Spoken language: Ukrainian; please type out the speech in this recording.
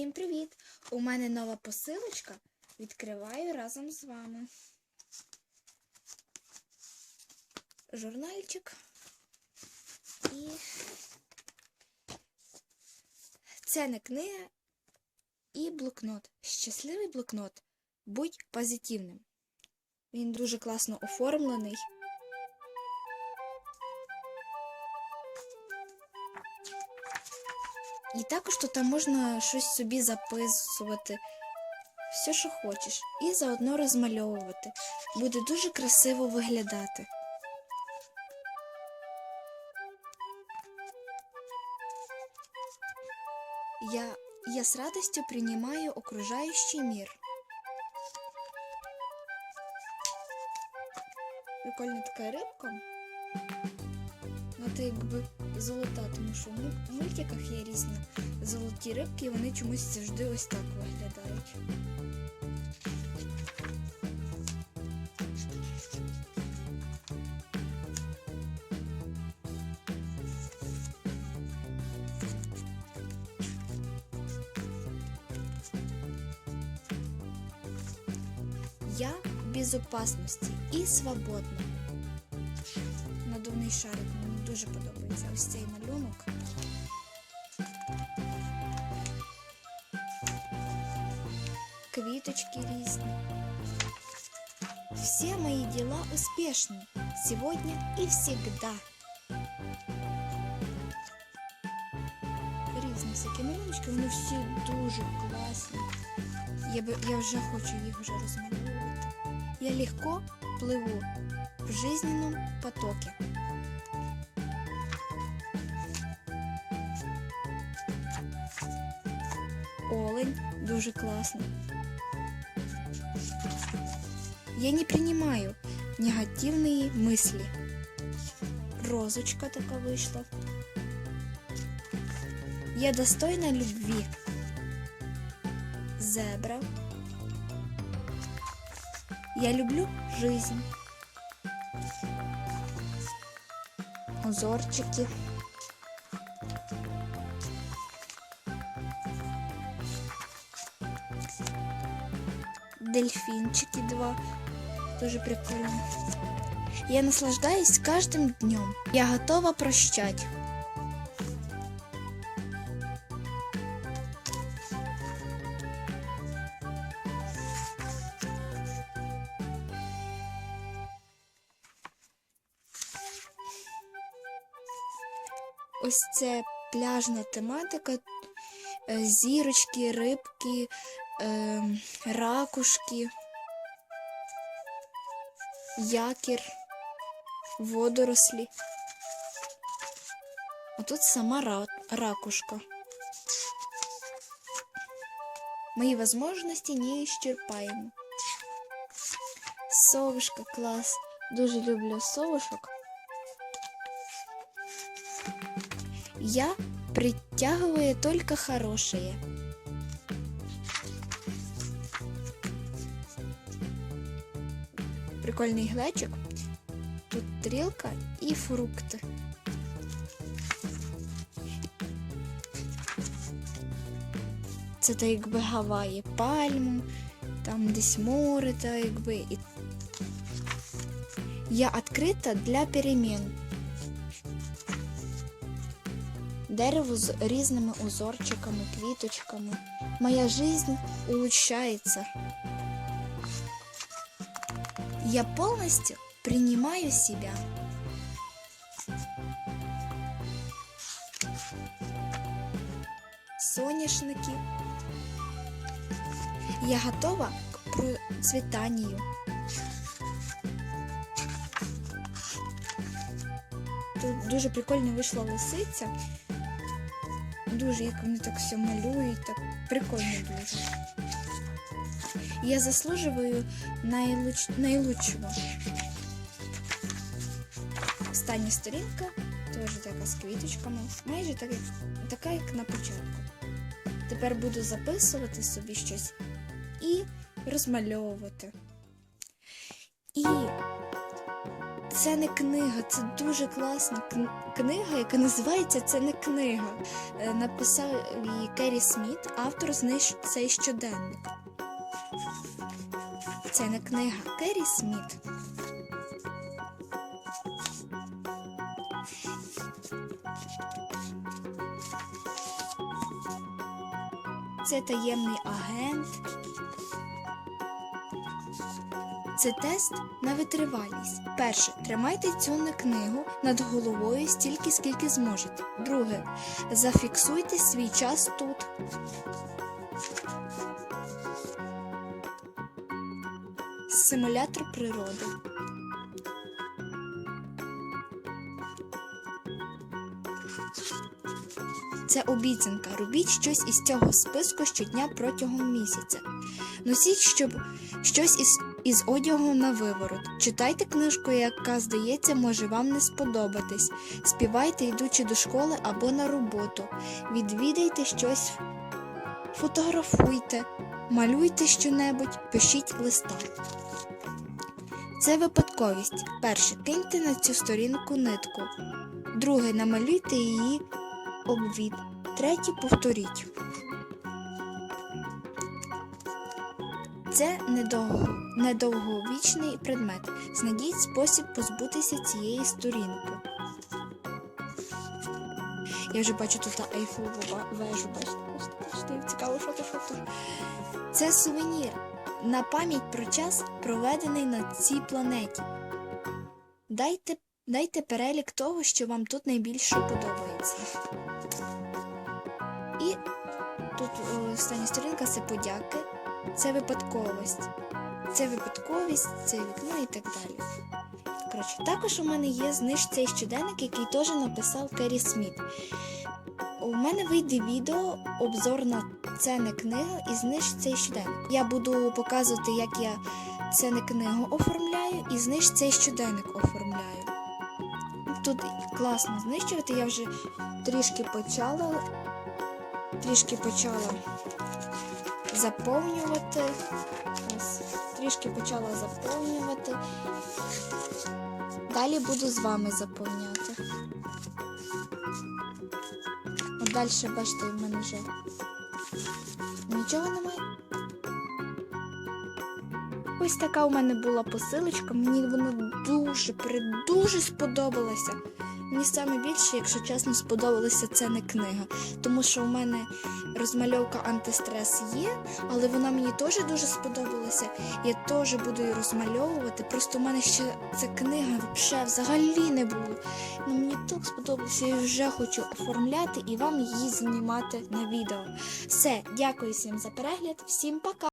Всім привіт! У мене нова посилочка. Відкриваю разом з вами. Журнальчик. І це не книга і блокнот. Щасливий блокнот. Будь позитивним. Він дуже класно оформлений. І також тут можна щось собі записувати, все, що хочеш, і заодно розмальовувати. Буде дуже красиво виглядати. Я, я с радостью принимаю окружающий мир. Прикольна така рибка. Вона та якби золота, тому що ну, в мультиках є різні золоті рибки, і вони чомусь завжди ось так виглядають. Я в безопасності і свободна. Надувний шарик дуже подобається ось цей малюнок. Квіточки різні. Все мои дела успешны сегодня и всегда. Різні всякі малюночки, вони всі дуже класні. Я, би, я вже хочу їх вже розмальовувати. Я легко пливу в жизненном потоке. Дуже классно. Я не принимаю негативные мысли. Розочка така вийшла. Я достойна любви. Зебра. Я люблю жизнь. Узорчики. Дельфинчики два. Тоже прикольно. Я наслаждаюсь каждым днем. Я готова прощать. Ось це пляжна тематика. Е, Зірочки, рибки, е, ракушки, якір, водорослі. А тут сама ра- ракушка. Мої возможності неисчерпаемы. Совушка клас. Дуже люблю совушок. Я притягиваю только хорошее. Прикольний глечик. Тут тарілка і фрукти. Це так якби Гаваї пальму, там десь море, та якби. І... Я відкрита для перемін. Дерево з різними узорчиками, квіточками. Моя жизнь улучшается. Я полностью принимаю себя. Соняшники. Я готова к процветанию. Тут дуже прикольно вийшла лисиця. Дуже, як вони так все малюють, так прикольно дуже. Я заслуживаю найлуч... найлучшого. Остання сторінка теж така з квіточками, майже так, така, як на початку. Тепер буду записувати собі щось і розмальовувати. І це не книга, це дуже класна книга, яка називається Це не книга. Е, Написав її Керрі Сміт, автор зниж цей щоденник. Це не книга Керрі Сміт. Це таємний агент. Це тест на витривалість. Перше, тримайте цю не книгу над головою стільки, скільки зможете. Друге, зафіксуйте свій час тут. Симулятор природи. Це обіцянка. Робіть щось із цього списку щодня протягом місяця. Носіть щоб щось із, із одягу на виворот. Читайте книжку, яка, здається, може вам не сподобатись. Співайте, йдучи до школи або на роботу. Відвідайте щось, фотографуйте, малюйте щонебудь, пишіть листа. Це випадковість. Перше, киньте на цю сторінку нитку. Друге, намалюйте її обвід. Третє, повторіть. Це недовго, недовговічний предмет. Знайдіть спосіб позбутися цієї сторінки. Я вже бачу тут ва- вежу. Бачите, цікаво, що то, що. Це сувенір на пам'ять про час, проведений на цій планеті. Дайте, дайте перелік того, що вам тут найбільше подобається. І тут е, остання сторінка це подяки, це випадковість. Це випадковість, це вікно і так далі. Коротше, також у мене є зниж цей щоденник, який теж написав Керрі Сміт. У мене вийде відео, обзор на це не книга і зниж цей щоденник. Я буду показувати, як я це не книгу оформляю і зниж цей щоденник оформляю. Тут класно знищувати, я вже трішки почала, трішки почала заповнювати. Ось, трішки почала заповнювати. Далі буду з вами заповняти. Далі, бачите, в мене вже нічого немає. Ось така у мене була посилочка. Мені вона дуже, дуже сподобалася. Мені саме більше, якщо чесно, сподобалася це не книга, тому що у мене розмальовка антистрес є, але вона мені теж дуже сподобалася. Я теж буду її розмальовувати. Просто у мене ще ця книга взагалі, взагалі не було. Ну мені так сподобалося, я вже хочу оформляти і вам її знімати на відео. Все, дякую всім за перегляд, всім пока!